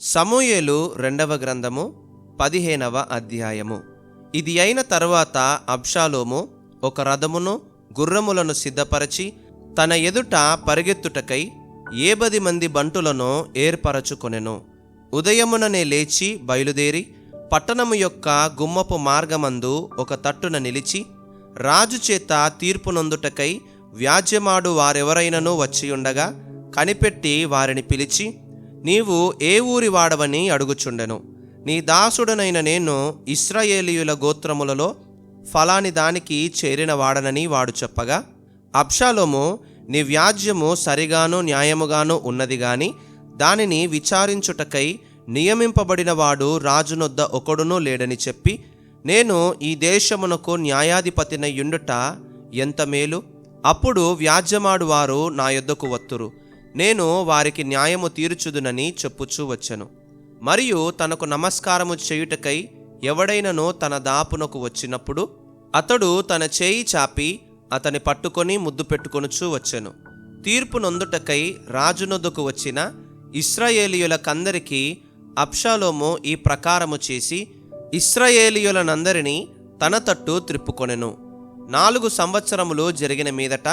సమూయేలు రెండవ గ్రంథము పదిహేనవ అధ్యాయము. ఇది అయిన తరువాత అబ్షాలోము ఒక రథమును గుర్రములను సిద్ధపరచి తన ఎదుట పరిగెత్తుటకై ఏ పది మంది బంటులను ఏర్పరచుకొనెను. ఉదయముననే లేచి బయలుదేరి పట్టణము యొక్క గుమ్మపు మార్గమందు ఒక తట్టున నిలిచి రాజు చేత తీర్పు నొందుటకై వ్యాజ్యమాడు వారెవరైనను వచ్చియుండగా కనిపెట్టి వారిని పిలిచి నీవు ఏ ఊరి వాడవని అడుగుచుండెను. నీ దాసుడనైన నేను ఇస్రాయేలీయుల గోత్రములలో ఫలాని దానికి చేరిన వాడనని వాడు చెప్పగా అబ్షాలోము నీ వ్యాజ్యము సరిగాను న్యాయముగాను ఉన్నది గాని దానిని విచారించుటకై నియమింపబడిన వాడు రాజునొద్ద ఒకడునూ లేడని చెప్పి నేను ఈ దేశమునకు న్యాయాధిపతినయ్యుండుట ఎంత మేలు? అప్పుడు వ్యాజ్యమాడు వారు నా యొద్దకు వత్తురు. నేను వారికి న్యాయము తీర్చుదునని చెప్పుచూ వచ్చెను. మరియు తనకు నమస్కారము చేయుటకై ఎవడైనను తన దాపునకు వచ్చినప్పుడు అతడు తన చేయి చాపి అతని పట్టుకొని ముద్దు పెట్టుకొనుచూ వచ్చెను. తీర్పు నొందుటకై రాజునొద్దుకు వచ్చిన ఇస్రాయేలీయులకందరికీ అప్షాలోము ఈ ప్రకారము చేసి ఇస్రాయేలీయులనందరినీ తన తట్టు త్రిప్పుకొనెను. నాలుగు సంవత్సరములు జరిగిన మీదట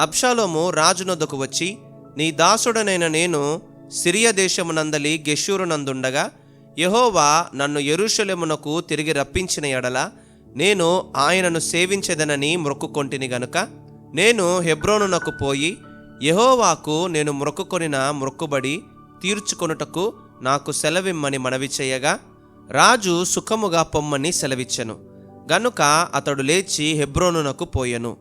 అబ్షాలోము రాజునొద్దకు వచ్చి నీ దాసుడనైన నేను సిరియ దేశమునందలి గెషూరునందుండగా యహోవా నన్ను యెరూషలేమునకు తిరిగి రప్పించిన ఎడల నేను ఆయనను సేవించదనని మొక్కుకొంటిని గనుక నేను హెబ్రోనునకు పోయి యహోవాకు నేను మొక్కుకొనిన మొక్కుబడి తీర్చుకొనుటకు నాకు సెలవిమ్మని మనవి చేయగా రాజు సుఖముగా పొమ్మని సెలవిచ్చెను. గనుక అతడు లేచి హెబ్రోనునకు పోయెను.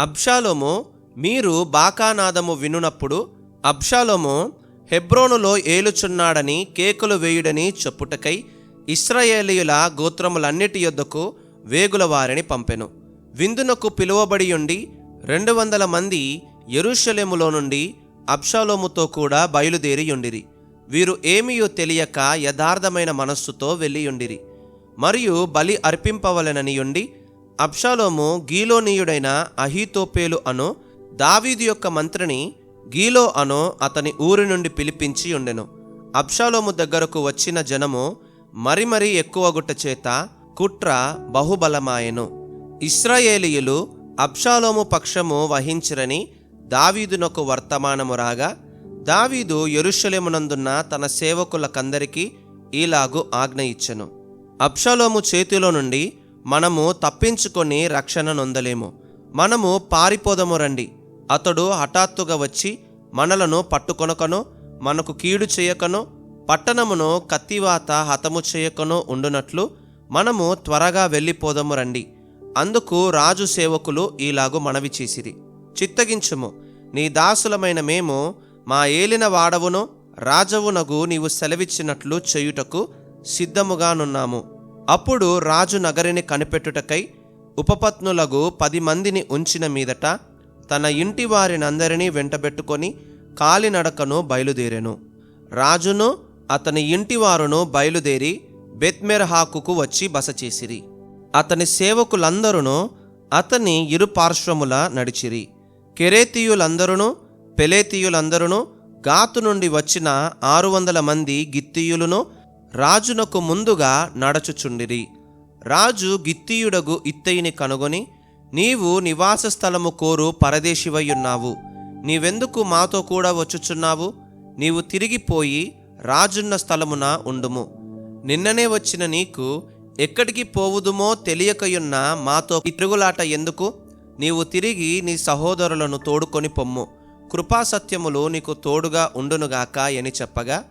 అబ్షాలోము మీరు బాకానాదము వినునప్పుడు అబ్షాలోము హెబ్రోనులో ఏలుచున్నాడని కేకులు వేయుడని చెప్పుటకై ఇస్రాయేలీయుల గోత్రములన్నిటి యొద్దకు వేగుల వారిని పంపెను. విందునకు పిలువబడి ఉండి రెండు వందల మంది ఎరుషలేములో నుండి అబ్షాలోముతో కూడా బయలుదేరి ఉండిరి వీరు ఏమీయో తెలియక యథార్థమైన మనస్సుతో వెళ్ళియుండిరి. మరియు బలి అర్పింపవలెనని ఉండి అబ్షాలోము గీలోనీయుడైన అహీతోపేలు అను దావీదు యొక్క మంత్రిని గీలో అనో అతని ఊరి నుండి పిలిపించి ఉండెను. అబ్షాలోము దగ్గరకు వచ్చిన జనము మరి మరీ ఎక్కువ గుట్ట చేత కుట్ర బహుబలమాయెను. ఇస్రాయేలీయులు అబ్షాలోము పక్షము వహించిరని దావీదునకు వర్తమానము రాగా దావీదు ఎరుషలేమునందున్న తన సేవకులకందరికీ ఈలాగు ఆజ్ఞ ఇచ్చెను. అబ్షాలోము చేతిలో నుండి మనము తప్పించుకొని రక్షణ నొందలేము. మనము పారిపోదము రండి. అతడు హఠాత్తుగా వచ్చి మనలను పట్టుకొనకనో మనకు కీడు చేయకనో పట్టణమును కత్తివాత హతము చేయకనో ఉండునట్లు మనము త్వరగా వెళ్ళిపోదము రండి. అందుకు రాజు సేవకులు ఈలాగు మనవి చేసిరి. చిత్తగించుము నీ దాసులమైన మేము మా ఏలిన వాడవును రాజవునగు నీవు సెలవిచ్చినట్లు చేయుటకు సిద్ధముగానున్నాము. అప్పుడు రాజు నగరిని కనిపెట్టుటకై ఉపపత్నులగు పది మందిని ఉంచిన మీదట తన ఇంటి వారినందరినీ వెంటబెట్టుకొని కాలినడకను బయలుదేరెను. రాజును అతని ఇంటివారును బయలుదేరి బెత్మెర్హాకుకు వచ్చి బస చేసిరి. అతని సేవకులందరూ అతని ఇరుపార్శ్వముల నడిచిరి. కెరేతీయులందరూ పెలేతీయులందరూ గాతు నుండి వచ్చిన ఆరు వందల మంది గిత్తీయులను రాజునకు ముందుగా నడచుచుండిరి. రాజు గిత్తీయుడగు ఇత్తయిని కనుగొని నీవు నివాస స్థలము కోరు పరదేశివయ్యున్నావు. నీవెందుకు మాతో కూడా వచ్చుచున్నావు? నీవు తిరిగిపోయి రాజున్న స్థలమున ఉండుము. నిన్ననే వచ్చిన నీకు ఎక్కడికి పోవుదుమో తెలియకయున్న మాతో తిరుగులాట ఎందుకు? నీవు తిరిగి నీ సహోదరులను తోడుకొని పొమ్ము. కృపాసత్యములు నీకు తోడుగా ఉండునుగాక అని చెప్పగా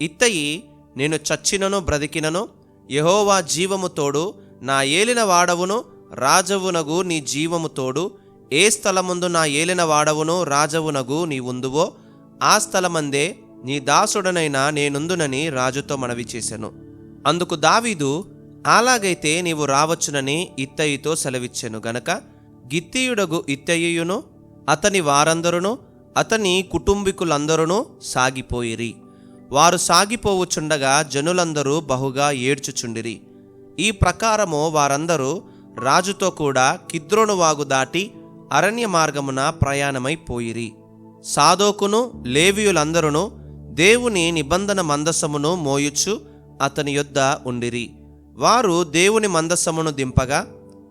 ఇత్తయి నేను చచ్చినను బ్రతికినను. యహోవా జీవము తోడు నా ఏలిన వాడవును. రాజవునగు నీ జీవము తోడు. ఏ స్థలముందు నా ఏలిన వాడవును రాజవునగు నీ ఉందువో. ఆ స్థలమందే నీ దాసుడనైనా నేనుందునని రాజుతో మనవి చేశాను అందుకు దావీదు అలాగైతే నీవు రావచ్చునని ఇత్తయితో సెలవిచ్చెను గనక. గిత్తీయుడగు ఇత్తయ్యును అతని వారందరును అతని కుటుంబీకులందరూ సాగిపోయిరి. వారు సాగిపోవుచుండగా జనులందరూ బహుగా ఏడ్చుచుండిరి. ఈ ప్రకారము వారందరూ రాజుతో కూడా కిద్రోను వాగు దాటి అరణ్య మార్గమున ప్రయాణమైపోయిరి సాదోకును లేవియులందరూ దేవుని నిబంధన మందసమును మోయుచు అతని యొద్ద ఉండిరి. వారు దేవుని మందసమును దింపగా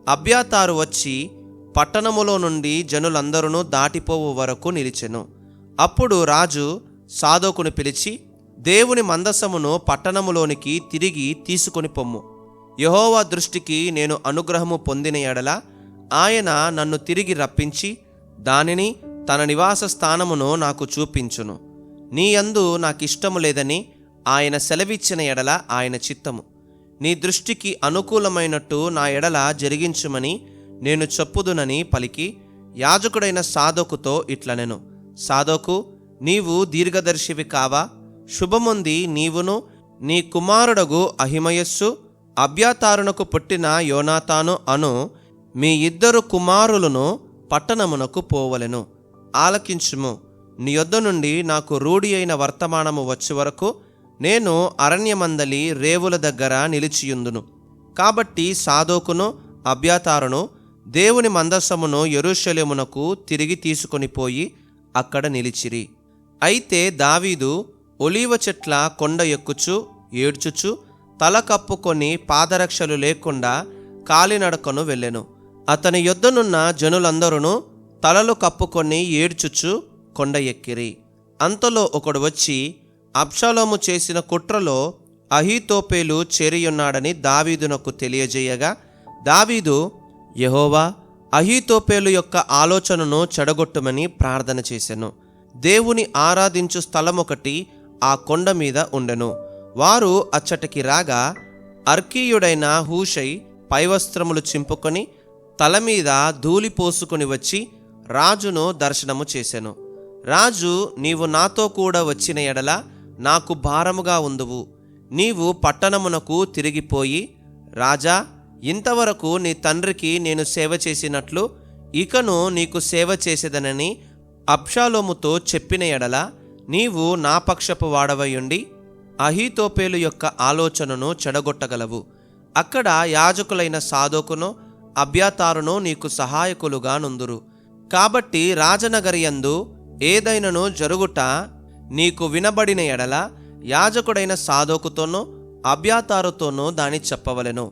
అభ్యాతారు వచ్చి పట్టణములో నుండి జనులందరూ దాటిపోవు వరకు నిలిచెను. అప్పుడు రాజు సాదోకును పిలిచి దేవుని మందసమును పట్టణములోనికి తిరిగి తీసుకొని పొమ్ము. యహోవా దృష్టికి నేను అనుగ్రహము పొందిన ఎడల ఆయన నన్ను తిరిగి రప్పించి దానిని తన నివాస స్థానమును నాకు చూపించును. నీ యందు నాకిష్టము లేదని ఆయన సెలవిచ్చిన ఎడల ఆయన చిత్తము. నీ దృష్టికి అనుకూలమైనట్టు నా ఎడల జరిగించుమని నేను చెప్పుదునని పలికి యాజకుడైన సాధోకుతో ఇట్లనెను. సాధోకు నీవు దీర్ఘదర్శివి కావా? శుభముంది నీవును నీ కుమారుడగు అహిమయస్సు అభ్యాతారునకు పుట్టిన యోనాతాను అను మీ ఇద్దరు కుమారులను పట్టణమునకు పోవలెను. ఆలకించుము. నీ యొద్ద నుండి నాకు రూఢి అయిన వర్తమానము వచ్చే వరకు నేను అరణ్యమందలి రేవుల దగ్గర నిలిచియుందును. కాబట్టి సాధోకును అభ్యాతారును దేవుని మందసమును ఎరుషలేమునకు తిరిగి తీసుకొని పోయి అక్కడ నిలిచిరి. అయితే దావీదు ఒలీవ చెట్ల కొండ ఎక్కుచు ఏడ్చుచు తల కప్పుకొని పాదరక్షలు లేకుండా కాలినడకను వెళ్ళెను. అతని యొద్దనున్న జనులందరూ తలలు కప్పుకొని ఏడ్చుచు కొండ ఎక్కిరి. అంతలో ఒకడు వచ్చి అబ్షాలోము చేసిన కుట్రలో అహీతోపేలు చేరియున్నాడని దావీదునకు తెలియజేయగా దావీదు యహోవా అహీతోపేలు యొక్క ఆలోచనను చెడగొట్టుమని ప్రార్థన చేశాను దేవుని ఆరాధించు స్థలం ఒకటి ఆ కొండ మీద ఉండెను. వారు అచ్చటికి రాగా అర్కీయుడైన హూషై పైవస్త్రములు చింపుకొని తల మీద ధూళి పోసుకొని వచ్చి రాజును దర్శనము చేశాను రాజు నీవు నాతో కూడా వచ్చిన ఎడల నాకు భారముగా ఉందువు. నీవు పట్టణమునకు తిరిగిపోయి రాజా ఇంతవరకు నీ తండ్రికి నేను సేవ చేసినట్లు ఇకను నీకు సేవ చేసేదనని అబ్షాలోముతో చెప్పిన ఎడల నీవు నా పక్షపు వాడవయుండి అహీతోపేలు యొక్క ఆలోచనను చెడగొట్టగలవు. అక్కడ యాజకులైన సాధోకునో అభ్యాతారునో నీకు సహాయకులుగా నుందురు. కాబట్టి రాజనగరియందు ఏదైనను జరుగుట నీకు వినబడిన ఎడల యాజకుడైన సాధోకుతోనో అభ్యాతారుతోనో దాని చెప్పవలెను.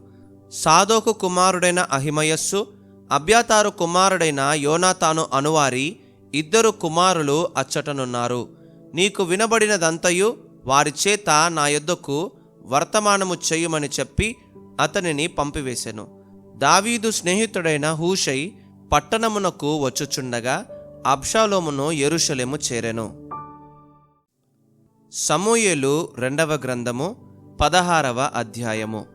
సాధోకు కుమారుడైన అహిమయస్సు అభ్యాతారు కుమారుడైన యోనాతాను అనువారి ఇద్దరు కుమారులు అచ్చటనున్నారు. నీకు వినబడినదంతయు వారి చేత నా యొద్దకు వర్తమానము చేయమని చెప్పి అతనిని పంపివేశాను. దావీదు స్నేహితుడైన హూషై పట్టణమునకు వచ్చుచుండగా అబ్షాలోమును ఎరుషలేము చేరెను. సమూయేలు రెండవ గ్రంథము పదహారవ అధ్యాయము.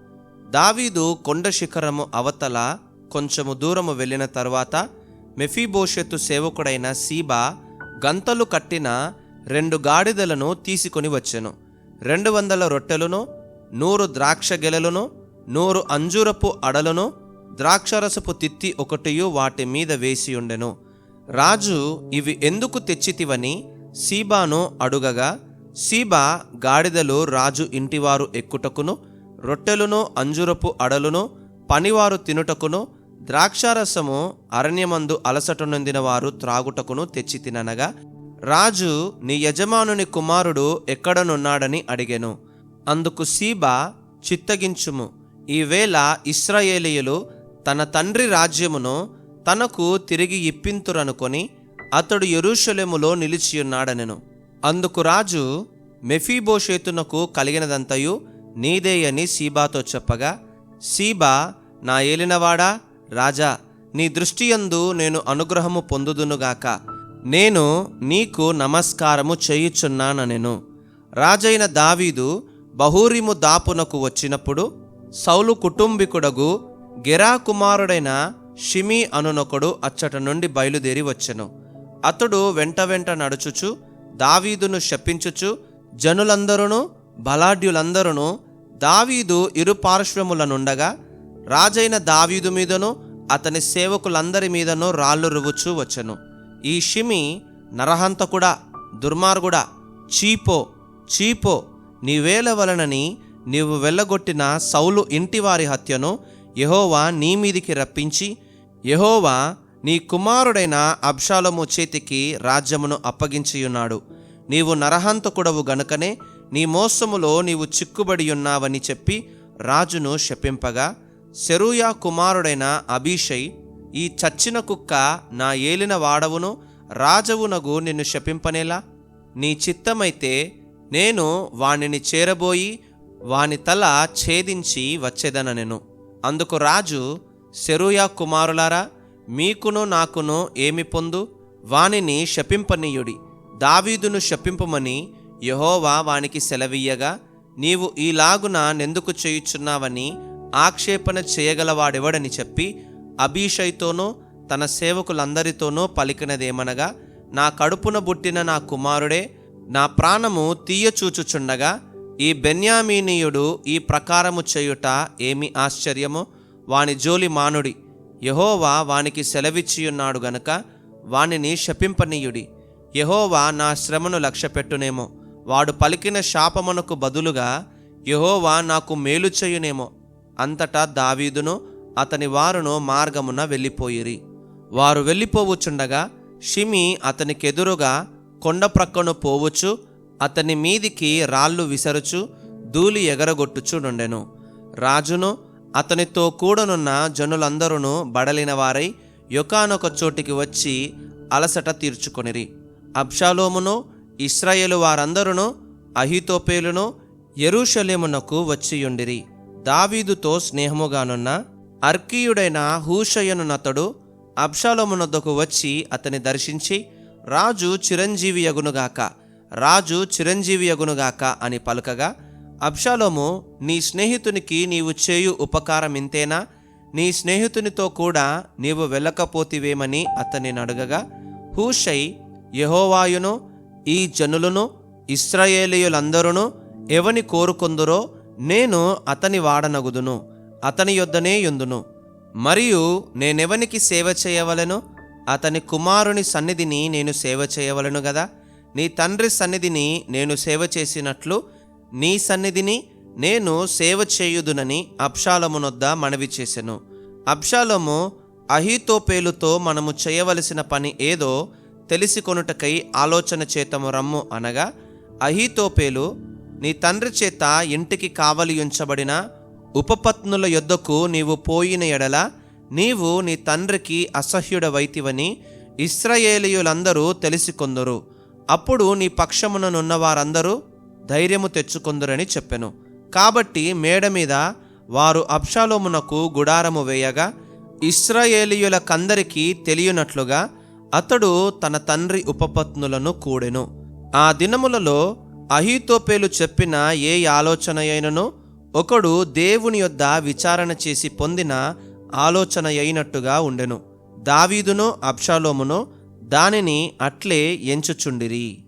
దావీదు కొండ శిఖరము అవతల కొంచెము దూరము వెళ్ళిన తరువాత మెఫీబోషెతు సేవకుడైన సీబా గంతలు కట్టిన రెండు గాడిదలను తీసుకొని వచ్చెను. రెండు వందల రొట్టెలను నూరు ద్రాక్ష గెలలను నూరు అంజూరపు అడలను ద్రాక్షరసపు తిత్తి ఒకటియు వాటి మీద వేసి ఉండెను. రాజు ఇవి ఎందుకు తెచ్చితివని సీబాను అడుగగా సీబా గాడిదలు రాజు ఇంటివారు ఎక్కుటకును రొట్టెలును అంజురపు అడలును పనివారు తినుటకును ద్రాక్షారసము అరణ్యమందు అలసట నొందిన వారు త్రాగుటకును తెచ్చి తిననగా రాజు నీ యజమానుని కుమారుడు ఎక్కడనున్నాడని అడిగెను. అందుకు సీబా చిత్తగించుము. ఈవేళ ఇస్రాయేలీయులు తన తండ్రి రాజ్యమును తనకు తిరిగి ఇప్పింతురనుకొని అతడు యెరూషలేములో నిలిచియున్నాడనెను. అందుకు రాజు మెఫీబోషేతునకు కలిగినదంతయు నీదేయని సీబాతో చెప్పగా సీబా నా ఏలినవాడా? రాజా నీ దృష్టియందు నేను అనుగ్రహము పొందుదునుగాక. నేను నీకు నమస్కారము చేయుచున్నాననెను. రాజైన దావీదు బహూరిము దాపునకు వచ్చినప్పుడు సౌలు కుటుంబికుడగు గెరా కుమారుడైన షిమి అనునొకడు అచ్చట నుండి బయలుదేరి వచ్చెను. అతడు వెంట వెంట నడుచుచు దావీదును శపించుచు జనులందరూ బలాఢ్యులందరూ దావీదు ఇరు పార్శ్వములనుండగా రాజైన దావీదు మీదను అతని సేవకులందరి మీదను రాళ్ళు రువుచూ వచ్చెను. ఈ షిమి నరహంతకుడా దుర్మార్గుడా చీపో చీపో నీవేల వలనని నీవు వెళ్ళగొట్టిన సౌలు ఇంటివారి హత్యను యహోవా నీ మీదికి రప్పించి యహోవా నీ కుమారుడైన అబ్షాలము చేతికి రాజ్యమును అప్పగించియున్నాడు. నీవు నరహంతకుడవు గనుకనే నీ మోసములో నీవు చిక్కుబడి ఉన్నావని చెప్పి రాజును శపింపగా సెరూయా కుమారుడైన అభిషై ఈ చచ్చిన కుక్క నా ఏలిన వాడవును రాజవునగు నిన్ను శపింపనేలా? నీ చిత్తమైతే నేను వానిని చేరబోయి వాని తల ఛేదించి వచ్చేదననెను. అందుకు రాజు సెరూయా కుమారులారా మీకును నాకును ఏమి పొందు? వానిని శపింపనీయుడి. దావీదును శపింపమని యహోవా వానికి సెలవీయగా నీవు ఈలాగున నెందుకు చేయుచున్నావని ఆక్షేపణ చేయగలవాడెవడని చెప్పి అభిషయ్తోనూ తన సేవకులందరితోనో పలికినదేమనగా నా కడుపున బుట్టిన నా కుమారుడే నా ప్రాణము తీయచూచుచుండగా ఈ బెన్యామీనీయుడు ఈ ప్రకారము చేయుట ఏమి ఆశ్చర్యము? వాని జోలి మానుడి. యహోవా వానికి సెలవిచ్చియున్నాడు గనుక వానిని శపింపనీయుడి. యహోవా నా శ్రమను లక్ష్యపెట్టునేమో. వాడు పలికిన శాపమునకు బదులుగా యహోవా నాకు మేలు చేయునేమో. అంతటా దావీదును అతని వారును మార్గమున వెళ్ళిపోయిరి. వారు వెళ్ళిపోవచ్చుండగా షిమి అతనికెదురుగా కొండ ప్రక్కను పోవచ్చు అతని మీదికి రాళ్ళు విసరుచు ధూళి ఎగరగొట్టుచు నుండెను. రాజును అతనితో కూడనున్న జనులందరూ బడలిన వారై యొకానొక చోటికి వచ్చి అలసట తీర్చుకొనిరి. అబ్షాలోమును ఇస్రాయేలు వారందరును అహితోపేలును ఎరూషలేమునకు వచ్చియుండిరి. దావీదుతో స్నేహముగానున్న అర్కీయుడైన హూషయ్యనునతడు అబ్షాలోమునొద్దకు వచ్చి అతని దర్శించి రాజు చిరంజీవి యగునుగాక రాజు చిరంజీవి యగునుగాక అని పలుకగా అబ్షాలోము నీ స్నేహితునికి నీవు చేయు ఉపకారం ఇంతేనా? నీ స్నేహితునితో కూడా నీవు వెళ్ళకపోతివేమని అతని అడగగా హూషై యహోవాయును ఈ జనులను ఇస్రాయేలీయులందరూ ఎవని కోరుకొందురో నేను అతని వాడనగుదును. అతని యొద్దనే యుందును. మరియు నేనెవనికి సేవ చేయవలను? అతని కుమారుని సన్నిధిని నేను సేవ చేయవలను గదా? నీ తండ్రి సన్నిధిని నేను సేవ చేసినట్లు నీ సన్నిధిని నేను సేవ చేయుదునని అబ్షాలమునొద్ద మనవి చేసెను. అబ్షాలము అహితోపేలుతో మనము చేయవలసిన పని ఏదో తెలిసికొనుటకై ఆలోచన చేతము రమ్ము అనగా అహితోపేలు నీ తండ్రి చేత ఇంటికి కావలి ఉంచబడిన ఉపపత్నుల యొద్దకు నీవు పోయిన ఎడల నీవు నీ తండ్రికి అసహ్యుడవైతివని ఇస్రాయేలీయులందరూ తెలిసికొందరు. అప్పుడు నీ పక్షముననున్న వారందరూ ధైర్యము తెచ్చుకొందరని చెప్పెను. కాబట్టి మేడ మీద వారు అబ్షాలోమునకు గుడారము వేయగా ఇస్రాయేలీయులకందరికీ తెలియనట్లుగా అతడు తన తండ్రి ఉపపత్నులను కూడెను. ఆ దినములలో అహీతోపేలు చెప్పిన ఏ ఆలోచన అయినను ఒకడు దేవుని యొద్ద విచారణ చేసి పొందిన ఆలోచన అయినట్టుగా ఉండెను. దావీదును అబ్షాలోమును దానిని అట్లే ఎంచుచుండిరి.